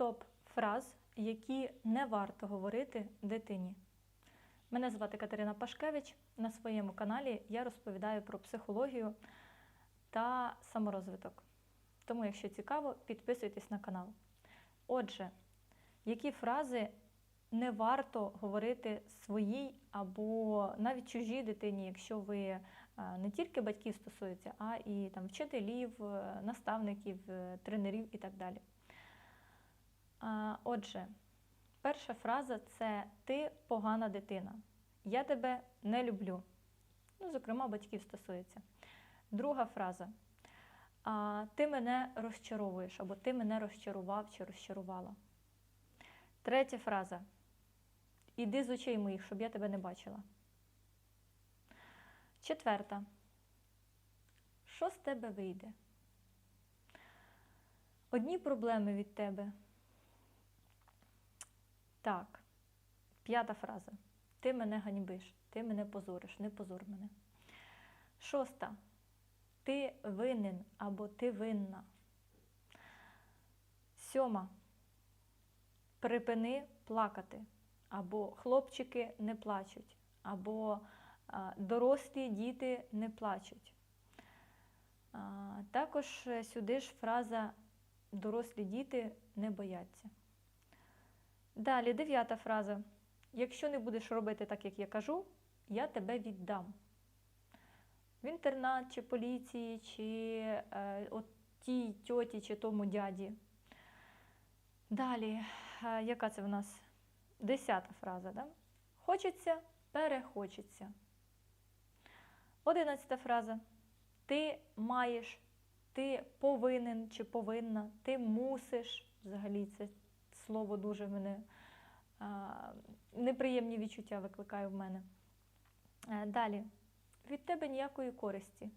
топ фраз, які не варто говорити дитині. Мене звати Катерина Пашкевич. На своєму каналі я розповідаю про психологію та саморозвиток. Тому, якщо цікаво, підписуйтесь на канал. Отже, які фрази не варто говорити своїй або навіть чужій дитині, якщо ви е, не тільки батьків стосується, а і там вчителів, е, наставників, е, тренерів і так далі. Отже, перша фраза це ти погана дитина. Я тебе не люблю. Ну, зокрема, батьків стосується. Друга фраза. Ти мене розчаровуєш, або ти мене розчарував чи розчарувала. Третя фраза. Іди з очей моїх, щоб я тебе не бачила. Четверта. Що з тебе вийде? Одні проблеми від тебе. Так. П'ята фраза. Ти мене ганьбиш, ти мене позориш, не позор мене. Шоста. Ти винен або ти винна. Сьома. Припини плакати. Або хлопчики не плачуть, або дорослі діти не плачуть. Також сюди ж фраза дорослі діти не бояться. Далі, дев'ята фраза. Якщо не будеш робити так, як я кажу, я тебе віддам. В інтернат, чи поліції, чи е, от тій тьоті, чи тому дяді. Далі, е, яка це в нас? Десята фраза. Да? Хочеться, перехочеться. Одинадцята фраза. Ти маєш, ти повинен чи повинна, ти мусиш. Взагалі, це слово дуже мене неприємні відчуття викликає в мене. Е, Далі. Від тебе ніякої користі.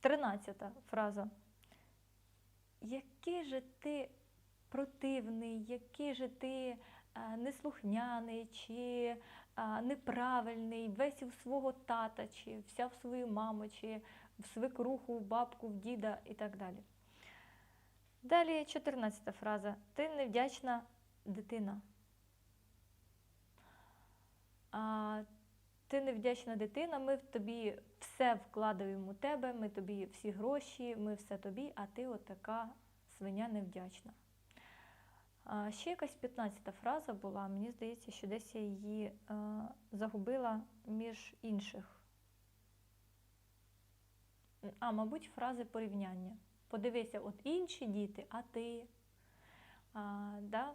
Тринадцята фраза. Який же ти противний, який же ти а, неслухняний чи а, неправильний, весь у свого тата, чи вся в свою маму, чи в свекруху, в бабку, в діда і так далі. Далі 14 фраза. Ти невдячна дитина. А, ти невдячна дитина, ми в тобі все вкладаємо у тебе, ми тобі всі гроші, ми все тобі, а ти отака свиня невдячна. А, ще якась 15 фраза була, мені здається, що десь я її а, загубила між інших. А, мабуть, фрази порівняння. Подивися, от інші діти, а ти. А, да?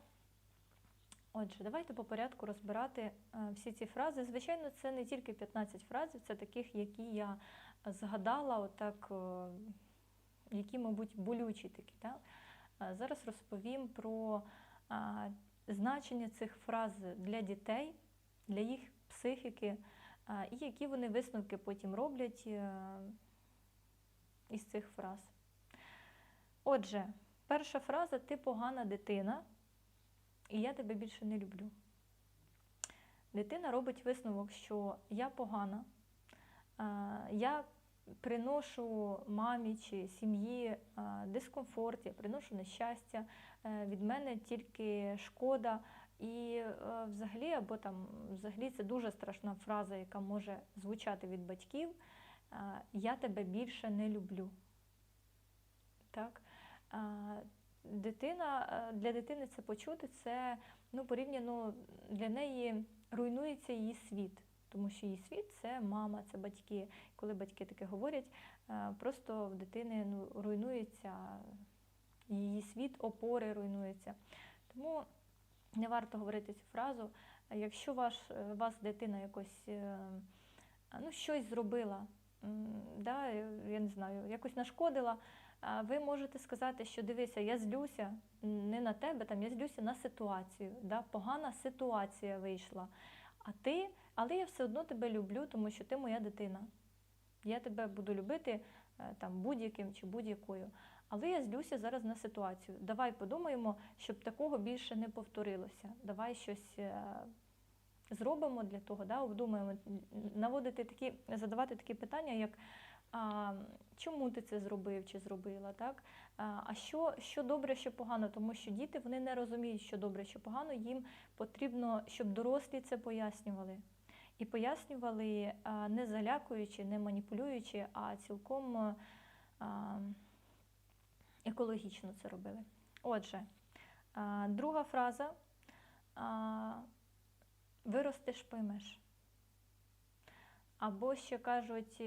Отже, давайте по порядку розбирати а, всі ці фрази. Звичайно, це не тільки 15 фраз, це таких, які я згадала, отак, о, які, мабуть, болючі такі. Да? А, зараз розповім про значення цих фраз для дітей, для їх психіки, і які вони висновки потім роблять із цих фраз. Отже, перша фраза ти погана дитина, і я тебе більше не люблю. Дитина робить висновок, що я погана, я приношу мамі чи сім'ї дискомфорт, я приношу нещастя, е, від мене тільки шкода. І е, взагалі, або там взагалі це дуже страшна фраза, яка може звучати від батьків. Я тебе більше не люблю. Так? Дитина, Для дитини це почути, це ну, порівняно для неї руйнується її світ, тому що її світ це мама, це батьки. Коли батьки таке говорять, просто в дитини ну, руйнується її світ, опори руйнуються. Тому не варто говорити цю фразу. Якщо ваш, вас дитина якось ну, щось зробила, да, я не знаю, якось нашкодила, ви можете сказати, що дивися, я злюся не на тебе, там я злюся на ситуацію. Да, Погана ситуація вийшла. А ти, але я все одно тебе люблю, тому що ти моя дитина. Я тебе буду любити е, там будь-яким чи будь-якою. Але я злюся зараз на ситуацію. Давай подумаємо, щоб такого більше не повторилося. Давай щось е, зробимо для того, да, обдумаємо, наводити такі, задавати такі питання, як а, чому ти це зробив чи зробила, так? А що, що добре, що погано, тому що діти вони не розуміють, що добре, що погано. Їм потрібно, щоб дорослі це пояснювали. І пояснювали не залякуючи, не маніпулюючи, а цілком екологічно це робили. Отже, друга фраза виростеш, поймеш. Або ще кажуть,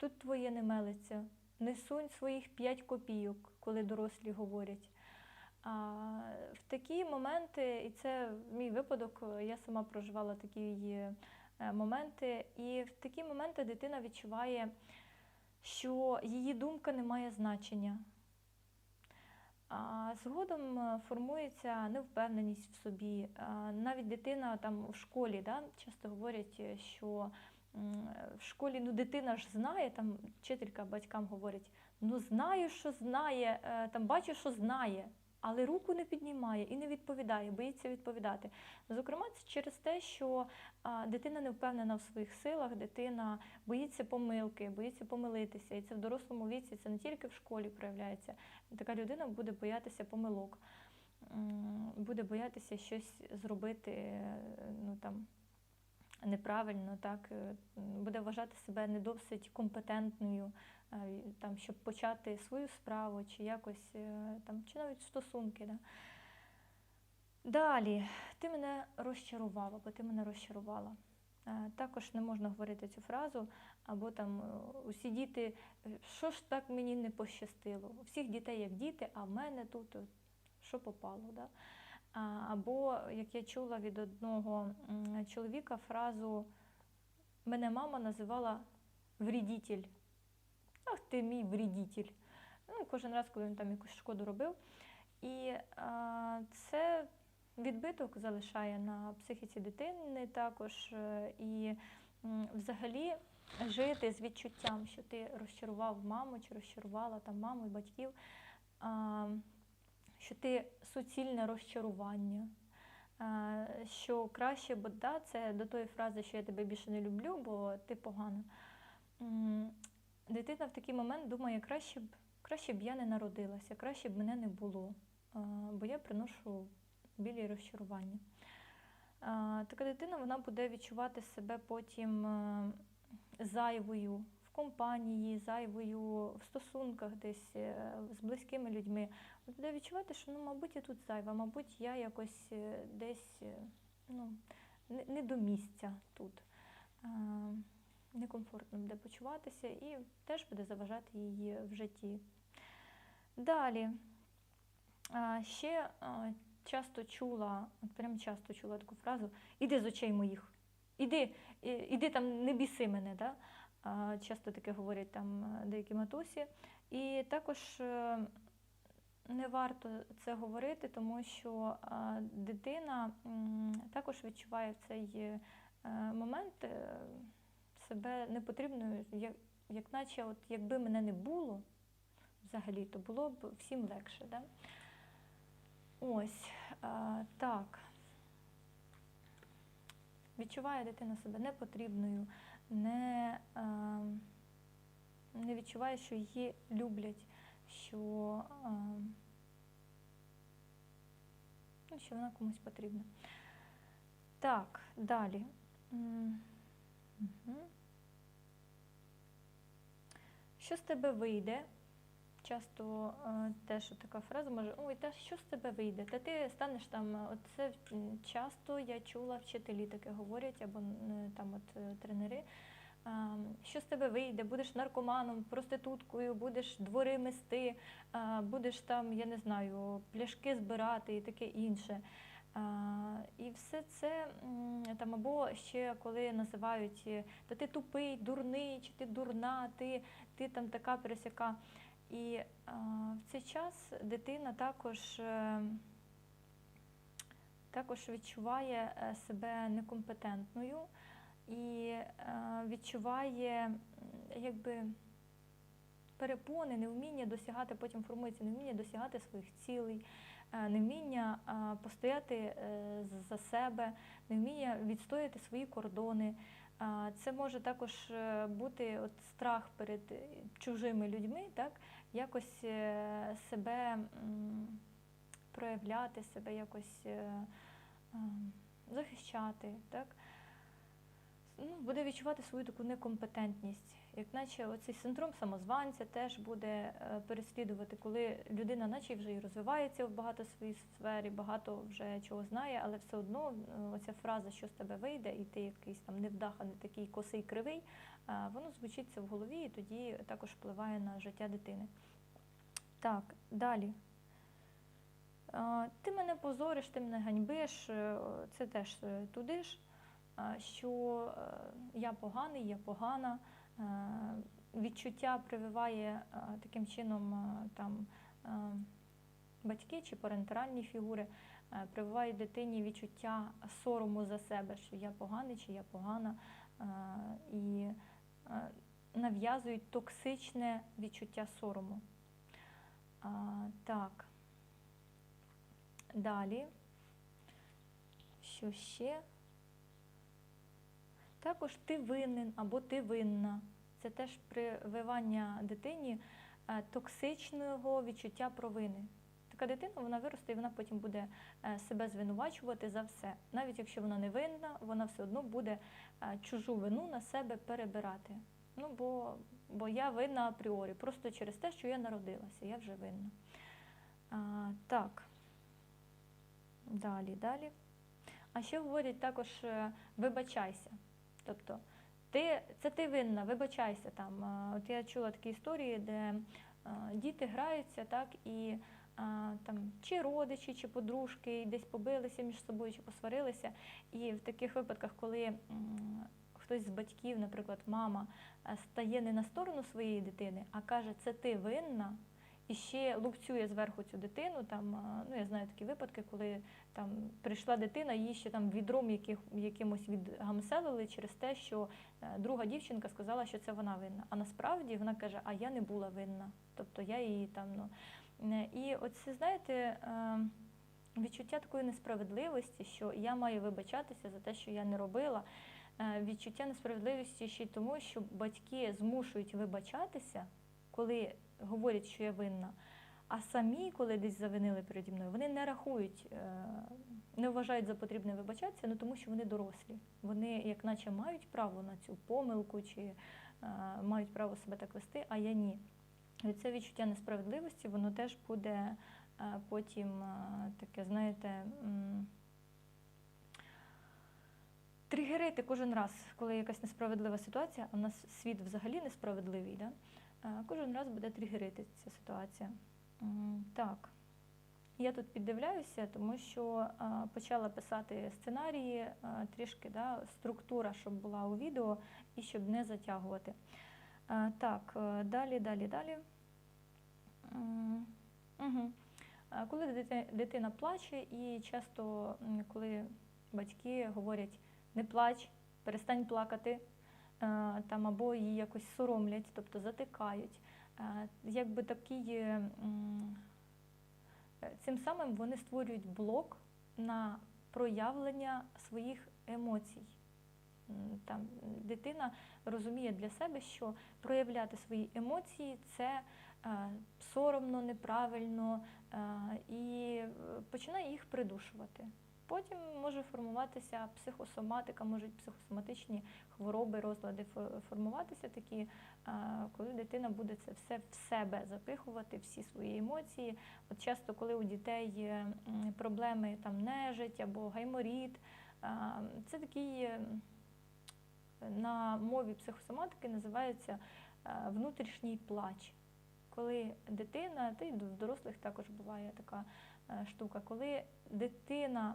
тут твоє не мелиться, не сунь своїх 5 копійок, коли дорослі говорять. А, в такі моменти, і це мій випадок, я сама проживала такі е, моменти, і в такі моменти дитина відчуває, що її думка не має значення. А згодом е, формується невпевненість в собі. Навіть дитина там у школі да, часто говорять, е, що в школі ну, дитина ж знає, там вчителька батькам говорить, ну знаю, що знає, е, там бачу, що знає, але руку не піднімає і не відповідає, боїться відповідати. Зокрема, це через те, що дитина не впевнена в своїх силах, дитина боїться помилки, боїться помилитися. І це в дорослому віці, це не тільки в школі проявляється. Така людина буде боятися помилок, буде боятися щось зробити, е, ну там. Неправильно, так е, буде вважати себе не досить компетентною, е, там, щоб почати свою справу, чи якось е, там, чи навіть стосунки. Да. Далі, ти мене розчарував, або ти мене розчарувала. Також не можна говорити цю фразу, або там усі діти, що ж так мені не пощастило? У всіх дітей як діти, а в мене тут що попало. Да? Або як я чула від одного чоловіка фразу мене мама називала вредитель. Ах ти мій вредитель. Ну, кожен раз, коли він там якусь шкоду робив. І а, це відбиток залишає на психіці дитини також. е, І взагалі жити з відчуттям, що ти розчарував маму чи розчарувала там маму і батьків, а, що ти суцільне розчарування. Що краще, бо да, це до тої фрази, що я тебе більше не люблю, бо ти погана. Дитина в такий момент думає, краще б, краще б я не народилася, краще б мене не було, бо я приношу біль і розчарування. Така дитина вона буде відчувати себе потім е, зайвою компанії, зайвою в стосунках десь е, з близькими людьми. Буде відчувати, що ну, мабуть, я тут зайва, мабуть, я якось е, десь е, ну, не до місця тут. Некомфортно буде почуватися і теж буде заважати її в житті. Далі. Ще часто чула, от прям часто чула таку фразу Іди з очей моїх, іди, іди там, не біси мене. Да? Часто таке говорять там е, деякі матусі. І також е, не варто це говорити, тому що дитина також відчуває в цей е, момент себе непотрібною, як, як наче от якби мене не було взагалі, то було б всім легше. Да? Ось так. Відчуває дитина себе непотрібною, не, а, не відчуває, що її люблять, що, а, ну, що вона комусь потрібна. Так, далі. Що з тебе вийде? Часто е, теж така фраза може, ой, та що з тебе вийде? Та ти станеш там, е, оце часто я чула, вчителі таке говорять, або е, там от тренери. Що з тебе вийде? Будеш наркоманом, проституткою, будеш двори мести, будеш там, я не знаю, пляшки збирати і таке інше. І все це там або ще коли називають та ти тупий, дурний, чи ти дурна, ти, ти там така пересяка. І а, в цей час дитина також, е, також відчуває е, себе некомпетентною і е, відчуває якби перепони, невміння досягати, потім формується невміння досягати своїх цілей, е, невміння постояти е, за себе, невміння відстояти свої кордони. Це може також е, бути от страх перед е, чужими людьми, так? Якось е, себе проявляти, себе якось е, ем, захищати. Так? Ну, буде відчувати свою таку некомпетентність. Як наче оцей синдром самозванця теж буде е, переслідувати, коли людина наче вже і розвивається в багато своїй сфері, багато вже чого знає, але все одно оця фраза, що з тебе вийде, і ти якийсь там невдаханий, такий косий кривий, е, воно звучиться в голові і тоді також впливає на життя дитини. Так, далі. Е, Ти мене позориш, ти мене ганьбиш, це теж туди ж, що я поганий, я погана. Е, Відчуття прививає е, таким чином е, там батьки чи парентеральні фігури, прививають дитині відчуття сорому за себе, що я поганий чи я погана, і нав'язують токсичне відчуття сорому. Так. Далі. Що ще? Також ти винен або ти винна. Це теж прививання дитині е, токсичного відчуття провини. Така дитина вона виросте і вона потім буде е, себе звинувачувати за все. Навіть якщо вона не винна, вона все одно буде е, чужу вину на себе перебирати. Ну, бо, бо я винна апріорі, просто через те, що я народилася, я вже винна. А, так. Далі, далі. А ще говорять також вибачайся. Тобто, ти, це ти винна, вибачайся там. Е, От я чула такі історії, де е, діти граються, так, і е, там чи родичі, чи подружки десь побилися між собою, чи посварилися. І в таких випадках, коли хтось з батьків, наприклад, мама, стає не на сторону своєї дитини, а каже, це ти винна, і ще лупцює зверху цю дитину. Там, ну, я знаю такі випадки, коли там прийшла дитина, її ще там відром яких, якимось відгамселили через те, що е, друга дівчинка сказала, що це вона винна. А насправді вона каже, а я не була винна. Тобто я її там. Ну, е, і оце, знаєте, е, відчуття такої несправедливості, що я маю вибачатися за те, що я не робила. Відчуття несправедливості ще й тому, що батьки змушують вибачатися, коли говорять, що я винна. А самі, коли десь завинили переді мною, вони не рахують, е, не вважають за потрібне вибачатися, ну тому що вони дорослі. Вони, як наче, мають право на цю помилку чи е, мають право себе так вести, а я ні. І це відчуття несправедливості, воно теж буде е, потім таке, знаєте, тригерити кожен раз, коли якась несправедлива ситуація, а в нас світ взагалі несправедливий, да? Е, кожен раз буде тригерити ця ситуація. Так. Я тут піддивляюся, тому що е, почала писати сценарії, е, трішки да, структура, щоб була у відео і щоб не затягувати. Так, далі, далі, далі. Угу. Коли дитина плаче, і часто, коли батьки говорять не плач, перестань плакати, там або її якось соромлять, тобто затикають. Е, Якби такий, е, е, цим самим вони створюють блок на проявлення своїх емоцій. Там дитина розуміє для себе, що проявляти свої емоції це е, соромно, неправильно е, і е, починає їх придушувати. Потім може формуватися психосоматика, можуть психосоматичні хвороби, розлади формуватися такі, е, коли дитина буде це все в себе запихувати, всі свої емоції. От часто, коли у дітей проблеми там нежить або гайморіт, е, це такий на мові психосоматики називається е, внутрішній плач. Коли дитина, та й в дорослих також буває така штука, коли дитина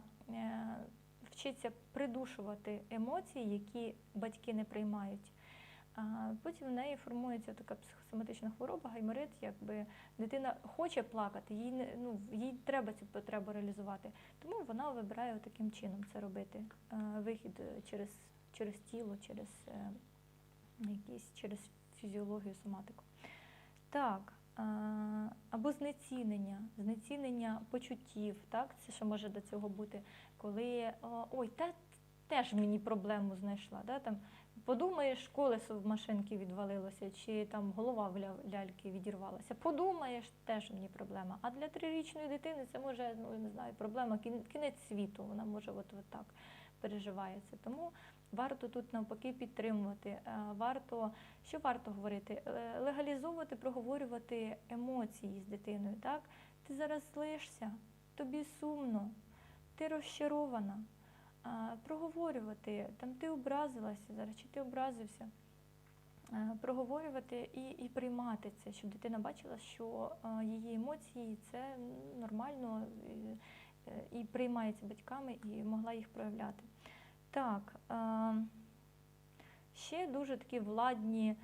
вчиться придушувати емоції, які батьки не приймають. Потім в неї формується така психосоматична хвороба, гайморит, якби дитина хоче плакати, їй не ну їй треба цю потребу реалізувати. Тому вона вибирає таким чином це робити. Е, Вихід е, через, через тіло, через е, якісь через фізіологію, соматику. Так, е, або знецінення, знецінення почуттів, так, це що може до цього бути, коли ой, та теж мені проблему знайшла. Да, там, Подумаєш, колесо в машинки відвалилося, чи там голова в ляльки відірвалася. Подумаєш, теж мені проблема. А для трирічної дитини це може, ну я не знаю, проблема кінець світу. Вона може от, от так переживається. Тому варто тут навпаки підтримувати. Е, Варто що варто говорити? Е, Легалізовувати, проговорювати емоції з дитиною. Так, ти зараз злишся, тобі сумно, ти розчарована. Проговорювати, там ти образилася зараз, чи ти образився. Е, Проговорювати і, і приймати це, щоб дитина бачила, що її емоції це нормально і, і приймається батьками і могла їх проявляти. Так, е, ще дуже такі владні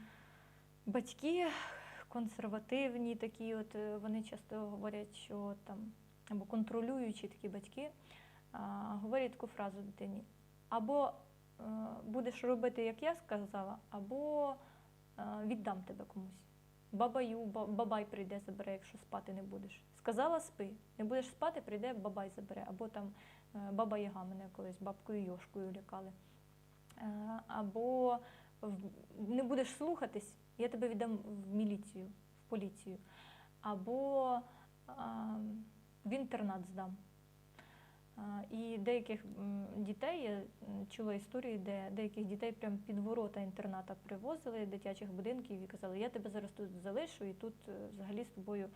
батьки, консервативні такі, от е, вони часто говорять, що там або контролюючі такі батьки а, говорять таку фразу дитині: або е, будеш робити, як я сказала, або е, віддам тебе комусь. Бабаю, бабай прийде, забере, якщо спати не будеш. Сказала спи, не будеш спати, прийде бабай забере. Або там е, баба Яга мене колись бабкою Йошкою лякали. Е, Або не будеш слухатись, я тебе віддам в міліцію, в поліцію. Або в інтернат здам. І деяких дітей я чула історії, де деяких дітей прямо під ворота інтерната привозили дитячих будинків і казали, я тебе зараз тут залишу, і тут е, взагалі з тобою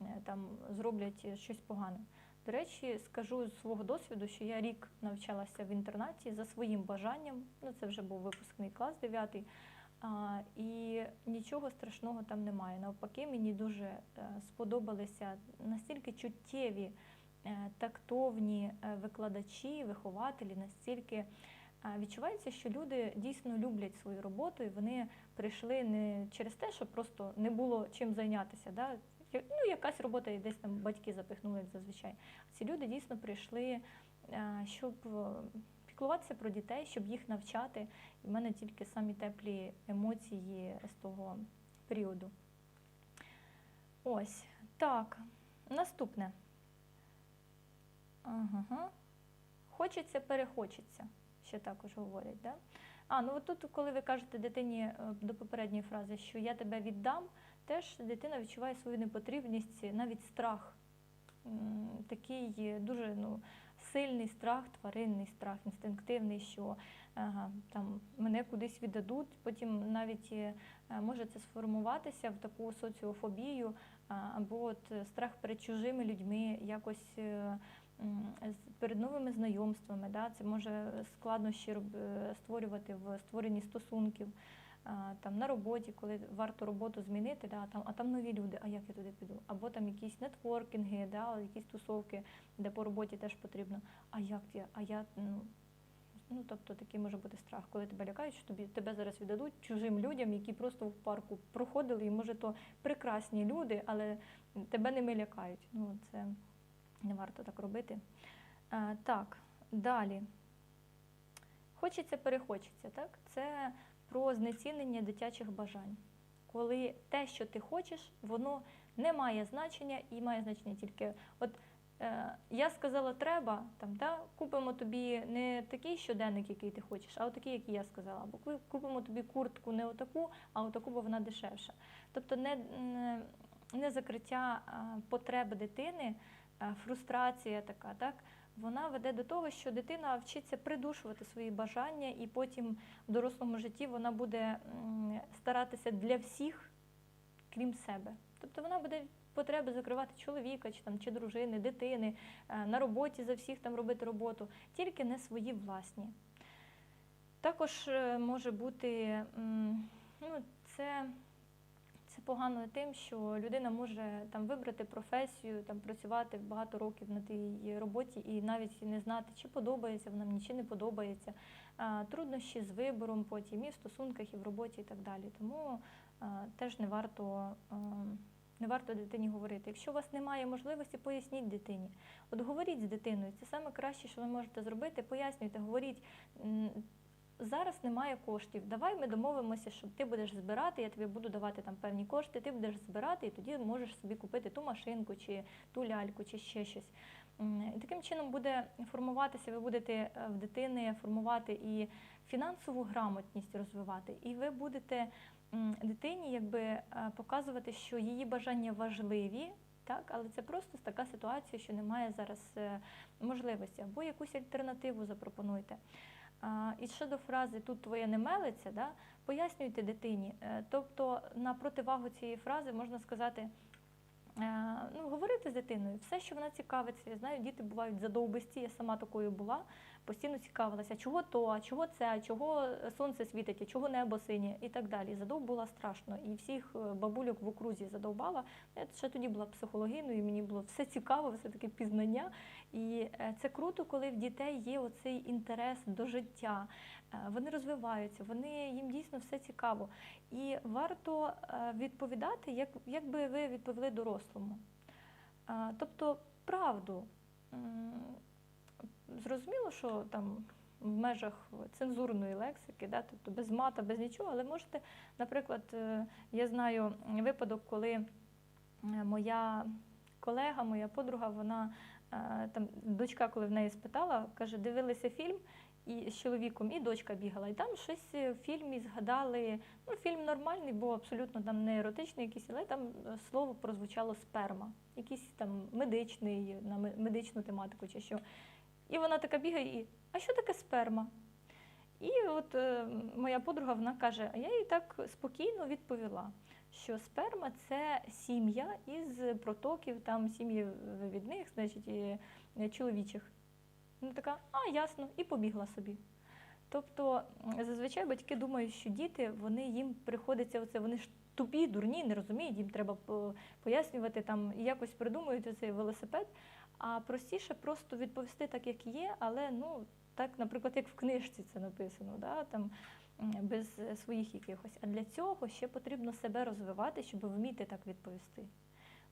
е, там зроблять щось погане. До речі, скажу з свого досвіду, що я рік навчалася в інтернаті за своїм бажанням. Ну, це вже був випускний клас 9. А, і нічого страшного там немає. Навпаки, мені дуже е, сподобалися настільки чуттєві, е, тактовні е, викладачі, вихователі, настільки відчувається, що люди дійсно люблять свою роботу, і вони прийшли не через те, що просто не було чим зайнятися. Да? Ну, якась робота і десь там батьки запихнули, зазвичай. Ці люди дійсно прийшли, е, щоб е, піклуватися про дітей, щоб їх навчати. І в мене тільки самі теплі емоції з того періоду. Ось. Так, наступне. Ага. Хочеться, перехочеться, ще також говорять. Да? А, ну от тут, коли ви кажете дитині е, до попередньої фрази, що я тебе віддам, теж дитина відчуває свою непотрібність, навіть страх. Такий дуже ну, сильний страх, тваринний страх, інстинктивний, що ага, там, мене кудись віддадуть, потім навіть е, може це сформуватися в таку соціофобію, або от страх перед чужими людьми, якось е, перед новими знайомствами. Да? Це може складнощі е, створювати в створенні стосунків. Там на роботі, коли варто роботу змінити, да, там, а там нові люди, а як я туди піду? Або там якісь нетворкінги, да, якісь тусовки, де по роботі теж потрібно. А як я? А я ну, ну тобто такий може бути страх, коли тебе лякають, що тобі тебе зараз віддадуть чужим людям, які просто в парку проходили, і може то прекрасні люди, але тебе ними лякають. Ну це не варто так робити. А, так, далі. Хочеться, перехочеться, так? Це про знецінення дитячих бажань. Коли те, що ти хочеш, воно не має значення і має значення тільки. От е, я сказала, треба, там, да, купимо тобі не такий щоденник, який ти хочеш, а отакий, який я сказала. Або ку- купимо тобі куртку не отаку, а отаку, бо вона дешевша. Тобто не, не, закриття а, потреб дитини, фрустрація така, так? Вона веде до того, що дитина вчиться придушувати свої бажання, і потім в дорослому житті вона буде старатися для всіх, крім себе. Тобто вона буде потреби закривати чоловіка, чи там чи дружини, дитини, е, на роботі за всіх там робити роботу, тільки не свої власні. Також е, може бути ну, це. Погано тим, що людина може там вибрати професію, там працювати багато років на тій роботі і навіть не знати, чи подобається вона мені, чи не подобається. Труднощі з вибором потім і в стосунках, і в роботі, і так далі. Тому теж не варто, не варто дитині говорити. Якщо у вас немає можливості, поясніть дитині. От говоріть з дитиною. Це саме краще, що ви можете зробити. Пояснюйте, говоріть. Зараз немає коштів. Давай ми домовимося, що ти будеш збирати, я тобі буду давати там певні кошти, ти будеш збирати, і тоді можеш собі купити ту машинку, чи ту ляльку, чи ще щось. І таким чином буде формуватися, ви будете е, в дитини формувати і фінансову грамотність розвивати, і ви будете дитині якби е, показувати, що її бажання важливі, так, але це просто така ситуація, що немає зараз е, можливості, або якусь альтернативу запропонуйте. І щодо фрази тут твоє не мелиться, да, пояснюйте дитині. Е, Тобто на противагу цієї фрази можна сказати. е, Ну, говорити з дитиною, все, що вона цікавиться. Я знаю, діти бувають задовбисті, я сама такою була, постійно цікавилася, чого то, а чого це, а чого сонце світить, а чого небо синє і так далі. Задовбула страшно. І всіх е, бабульок в окрузі задовбала. Я ще тоді була психологиною, і мені було все цікаво, все таке пізнання. І е, це круто, коли в дітей є оцей інтерес до життя. Е, Вони розвиваються, вони їм дійсно все цікаво. І варто е, відповідати, як, як би ви відповіли дорослому. Тобто, правду. Зрозуміло, що там в межах цензурної лексики, да, тобто без мата, без нічого, але можете, наприклад, я знаю випадок, коли моя колега, моя подруга, вона там дочка, коли в неї спитала, каже, дивилися фільм і з чоловіком, і дочка бігала. І там щось в фільмі згадали. Ну, фільм нормальний, був абсолютно там не еротичний якийсь, але там е, слово прозвучало сперма, якийсь там медичний, на медичну тематику чи що. І вона така бігає і а що таке сперма? І от е, моя подруга вона каже, а я їй так спокійно відповіла, що сперма це сім'я із протоків, там сім'ї вивідних, значить, е, чоловічих. Вона така, а ясно, і побігла собі. Тобто зазвичай батьки думають, що діти вони їм приходиться оце, вони ж тупі, дурні, не розуміють, їм треба пояснювати там і якось придумують оцей велосипед. А простіше просто відповісти так, як є, але ну так, наприклад, як в книжці це написано, да, там без своїх якихось. А для цього ще потрібно себе розвивати, щоб вміти так відповісти.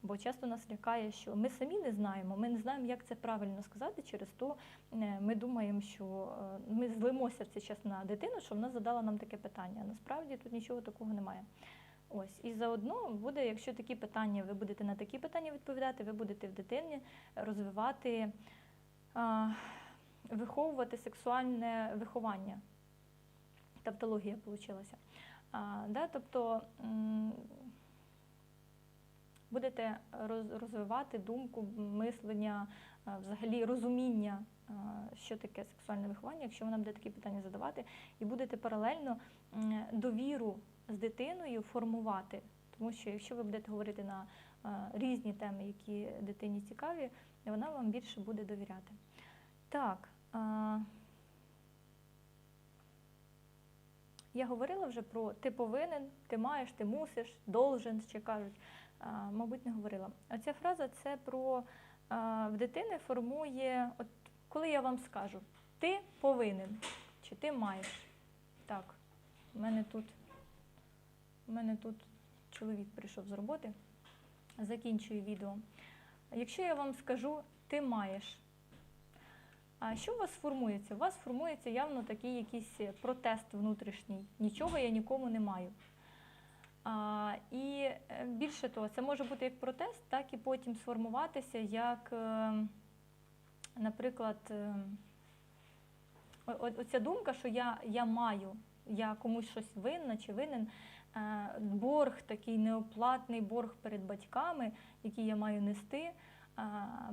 Бо часто нас лякає, що ми самі не знаємо, ми не знаємо, як це правильно сказати. Через то е, ми думаємо, що е, ми злимося в цей час на дитину, що вона задала нам таке питання. Насправді тут нічого такого немає. Ось і заодно буде, якщо такі питання, ви будете на такі питання відповідати, ви будете в дитині розвивати, виховувати сексуальне виховання. Тавтологія вийшла. А, да, тобто будете розвивати думку, мислення, взагалі розуміння, що таке сексуальне виховання, якщо вона буде такі питання задавати, і будете паралельно довіру з дитиною формувати. Тому що якщо ви будете говорити на різні теми, які дитині цікаві, вона вам більше буде довіряти. Так. а, Я говорила вже про ти повинен, ти маєш, ти мусиш, должен, ще кажуть. А, Мабуть, не говорила. Оця фраза це про а, в дитини формує, от коли я вам скажу, ти повинен чи ти маєш. Так, у мене тут, у мене тут чоловік прийшов з роботи, закінчую відео. Якщо я вам скажу, ти маєш. А що у вас формується? У вас формується явно такий якийсь протест внутрішній. Нічого я нікому не маю. А, і е, більше того, це може бути як протест, так і потім сформуватися як, е, наприклад, е, оця думка, що я, я маю, я комусь щось винна чи винен, е, борг такий неоплатний борг перед батьками, який я маю нести.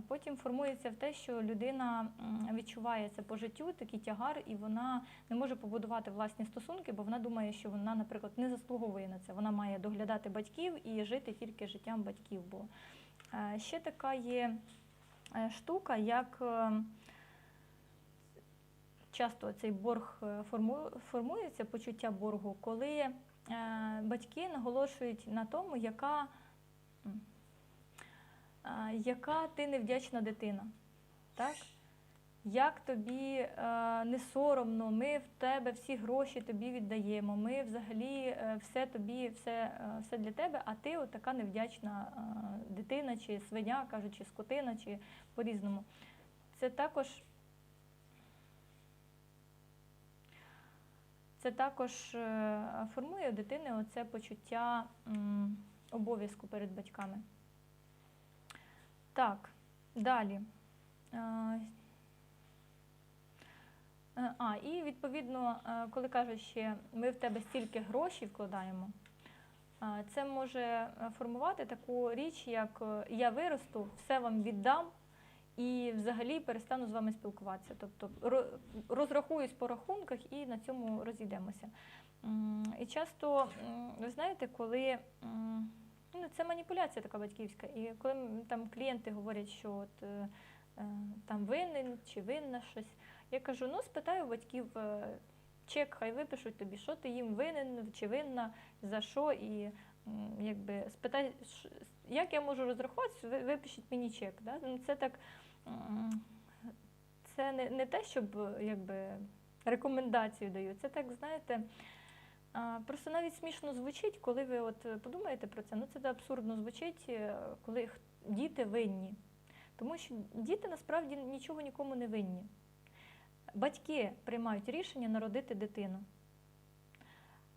Потім формується в те, що людина відчуває це по життю, такий тягар, і вона не може побудувати власні стосунки, бо вона думає, що вона, наприклад, не заслуговує на це. Вона має доглядати батьків і жити тільки життям батьків. Бо е, ще така є е, штука, як е, часто цей борг формується, почуття боргу, коли батьки наголошують на тому, яка. Яка ти невдячна дитина. Так? Як тобі е, не соромно, ми в тебе всі гроші тобі віддаємо, ми взагалі е, все тобі, все, е, все для тебе, а ти от така невдячна дитина, чи свиня, кажуть, чи скотина, чи по-різному. Це також це також формує у дитини оце почуття обов'язку перед батьками. Так, далі. Е, е, А, і відповідно, е, коли кажуть ще ми в тебе стільки грошей вкладаємо, це може формувати таку річ, як я виросту, все вам віддам і взагалі перестану з вами спілкуватися. Тобто розрахуюсь по рахунках і на цьому розійдемося. І часто, ви знаєте, коли ну, це маніпуляція така батьківська, і коли там клієнти говорять, що от, е, е, там винен чи винна щось, я кажу: ну спитаю батьків. е, Чек, хай випишуть тобі, що ти їм винен чи винна, за що, і якби спитай, як я можу розрахуватися, випишіть мені чек. Да? Ну, Це так, це не, не те, щоб якби, рекомендацію даю. Це так, знаєте, просто навіть смішно звучить, коли ви от е, подумаєте про це. Ну це абсурдно звучить, е, коли діти винні. Тому що діти насправді нічого нікому не винні. Батьки приймають рішення народити дитину,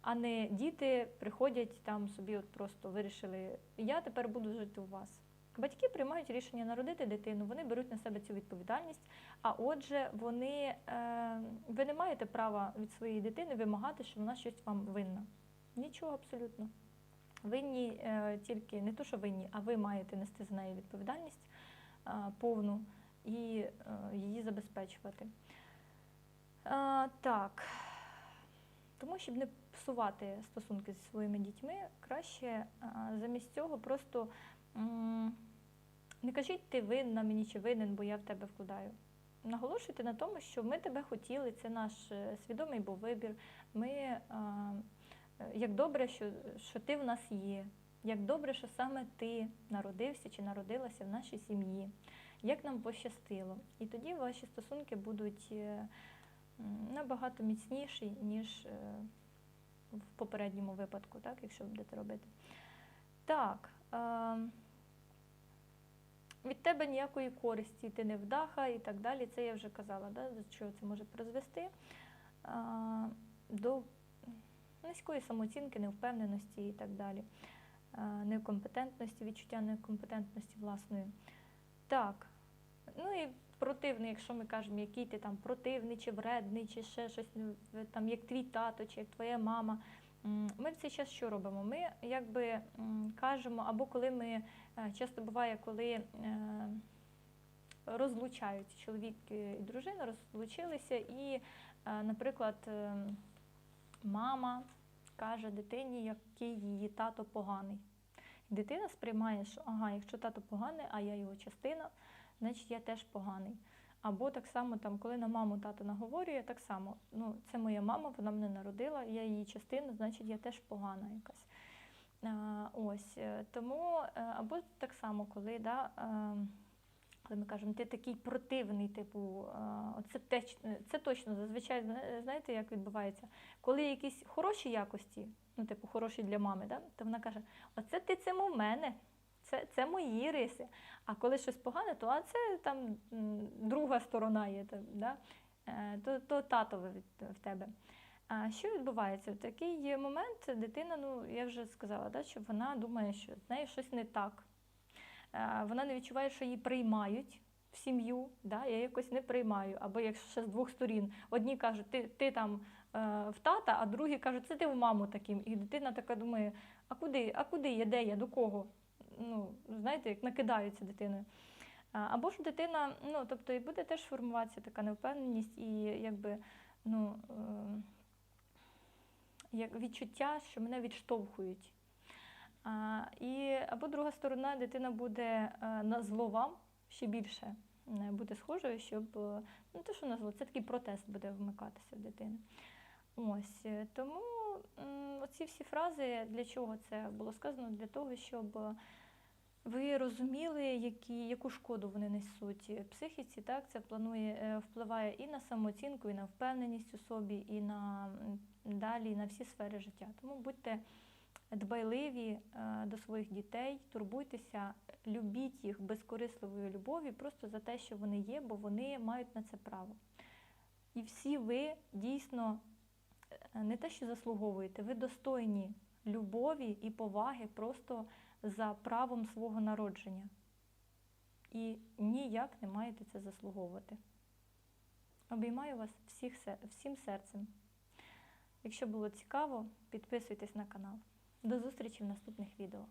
а не діти приходять там собі, от просто вирішили, я тепер буду жити у вас. Батьки приймають рішення народити дитину, вони беруть на себе цю відповідальність. А отже, вони, е, ви не маєте права від своєї дитини вимагати, що вона щось вам винна. Нічого абсолютно. Винні е, тільки не то, що винні, а ви маєте нести за неї відповідальність е, повну і її забезпечувати. Так. Тому, щоб не псувати стосунки зі своїми дітьми, краще замість цього просто не кажіть ти винна мені чи винен, бо я в тебе вкладаю. Наголошуйте на тому, що ми тебе хотіли, це наш е, свідомий був вибір. Ми, як добре, що, що ти в нас є, як добре, що саме ти народився чи народилася в нашій сім'ї, як нам пощастило. І тоді ваші стосунки будуть е, набагато міцніші, ніж е, в попередньому випадку, так, якщо будете робити. Так. Е, від тебе ніякої користі, ти не вдаха і так далі. Це я вже казала, да, до чого це може призвести. А, до низької самооцінки, невпевненості і так далі. А, некомпетентності, відчуття некомпетентності власної. Так. Ну і противний, якщо ми кажемо, який ти там противний, чи вредний, чи ще щось, ну, там, як твій тато, чи як твоя мама. Ми в цей час що робимо? Ми якби кажемо, або коли ми е, часто буває, коли е, розлучаються чоловік і дружина, розлучилися, і, е, наприклад, мама каже дитині, який її тато поганий. Дитина сприймає, що ага, якщо тато поганий, а я його частина, значить я теж поганий. Або так само, там, коли на маму тато наговорює, так само, ну, це моя мама, вона мене народила, я її частина, значить я теж погана якась. А, ось, е, тому, е, або так само, коли, да, е, коли ми кажемо, ти такий противний, типу, е, оце теч, це точно зазвичай знаєте, як відбувається. Коли якісь хороші якості, ну, типу, хороші для мами, да, то вона каже, оце ти цим у мене. Це, це мої риси. А коли щось погане, то а це там друга сторона є, да? Е, то, то татове в тебе. А що відбувається? В такий момент дитина, ну я вже сказала, да, що вона думає, що з нею щось не так. Е, Вона не відчуває, що її приймають в сім'ю, да? я якось не приймаю. Або якщо ще з двох сторін. Одні кажуть, ти, ти там е, в тата, а другі кажуть, це ти в маму таким. І дитина така думає, а куди, а куди я, де я, до кого? Ну, знаєте, як накидаються дитиною. Або ж дитина, ну тобто і буде теж формуватися така невпевненість і якби ну, е, як відчуття, що мене відштовхують. А, і, або друга сторона, дитина буде е, на зло вам ще більше е, бути схожою, щоб ну те, що на зло, це такий протест буде вмикатися в дитини. Ось тому оці всі фрази для чого це було сказано? Для того, щоб ви розуміли, які, яку шкоду вони несуть психіці, так це планує, е, впливає і на самооцінку, і на впевненість у собі, і на далі і на всі сфери життя. Тому будьте дбайливі е, до своїх дітей, турбуйтеся, любіть їх безкорисливою любов'ю, просто за те, що вони є, бо вони мають на це право. І всі ви дійсно е, не те, що заслуговуєте, ви достойні любові і поваги просто за правом свого народження. І ніяк не маєте це заслуговувати. Обіймаю вас всіх, всім серцем. Якщо було цікаво, підписуйтесь на канал. До зустрічі в наступних відео.